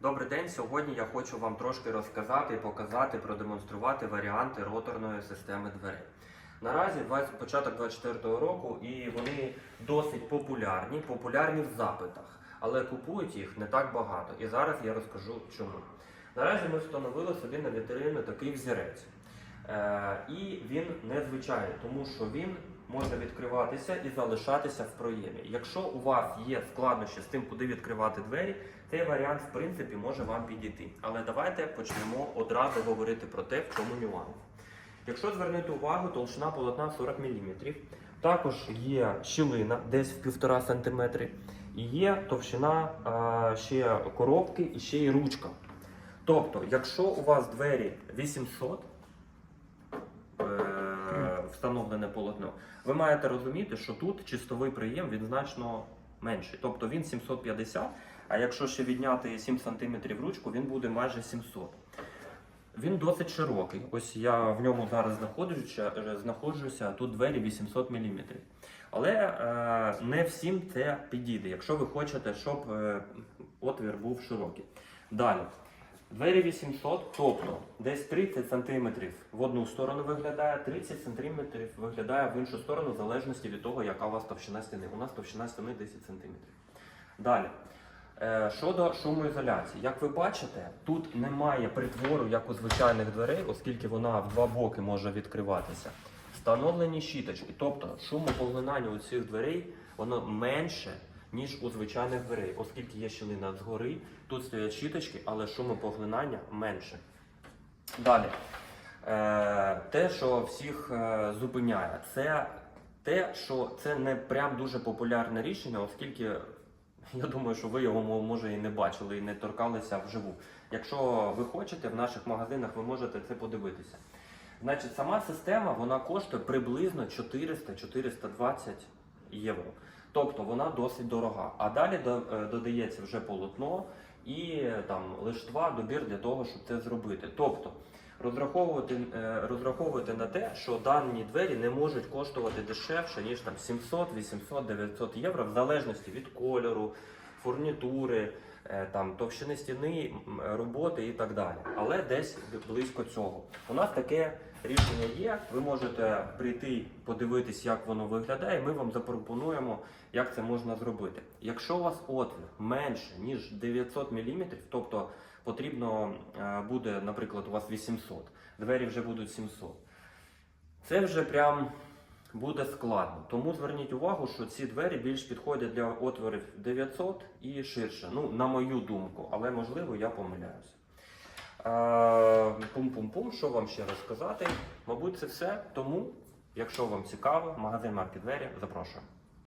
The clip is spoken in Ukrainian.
Добрий день. Сьогодні я хочу вам трошки розказати, показати, продемонструвати варіанти роторної системи дверей. Наразі 20, початок 24-го року і вони досить популярні, популярні в запитах, але купують їх не так багато. І зараз я розкажу чому. Наразі ми встановили собі на вітрину такий взірець. Е, і він незвичайний, тому що він може відкриватися і залишатися в проємі. Якщо у вас є складнощі з тим, куди відкривати двері, цей варіант в принципі може вам підійти. Але давайте почнемо одразу говорити про те, в чому нюанс. Якщо звернути увагу, толщина полотна 40 мм. Також є щілина десь в 1,5 см. І є товщина а, ще коробки і ще й ручка. Тобто, якщо у вас двері 800, е, встановлене полотно, ви маєте розуміти, що тут чистовий приєм він значно менший. Тобто він 750, а якщо ще відняти 7 см ручку, він буде майже 700. Він досить широкий. Ось я в ньому зараз знаходжуся, е, знаходжуся тут двері 800 мм. Але е, не всім це підійде, якщо ви хочете, щоб е, отвір був широкий. Далі. Двері 800, тобто десь 30 см в одну сторону виглядає, 30 см виглядає в іншу сторону, в залежності від того, яка у вас товщина стіни. У нас товщина стіни 10 см. Далі. Е, Щодо шумоізоляції, як ви бачите, тут немає притвору, як у звичайних дверей, оскільки вона в два боки може відкриватися. Встановлені щіточки, тобто шумопоглинання у цих дверей воно менше, ніж у звичайних дверей, оскільки є щілина згори, тут стоять щіточки, але шумопоглинання менше. Далі. Е, те, що всіх е, зупиняє, це те, що це не прям дуже популярне рішення, оскільки я думаю, що ви його може і не бачили, і не торкалися вживу. Якщо ви хочете, в наших магазинах ви можете це подивитися. Значить, сама система вона коштує приблизно 400-420 євро. Тобто вона досить дорога. А далі е, додається вже полотно і е, там лиштва, добір для того, щоб це зробити. Тобто розраховувати, е, розраховувати на те, що дані двері не можуть коштувати дешевше, ніж там 700, 800, 900 євро, в залежності від кольору, фурнітури, там, товщини стіни, роботи і так далі. Але десь близько цього. У нас таке рішення є. Ви можете прийти, подивитись, як воно виглядає, ми вам запропонуємо, як це можна зробити. Якщо у вас отвір менше, ніж 900 мм, тобто потрібно е, буде, наприклад, у вас 800, двері вже будуть 700. Це вже прям буде складно. Тому зверніть увагу, що ці двері більш підходять для отворів 900 і ширше. Ну, на мою думку, але можливо я помиляюся. Е, Пум-пум-пум, що вам ще розказати? Мабуть, це все. Тому, якщо вам цікаво, магазин марки двері, запрошую.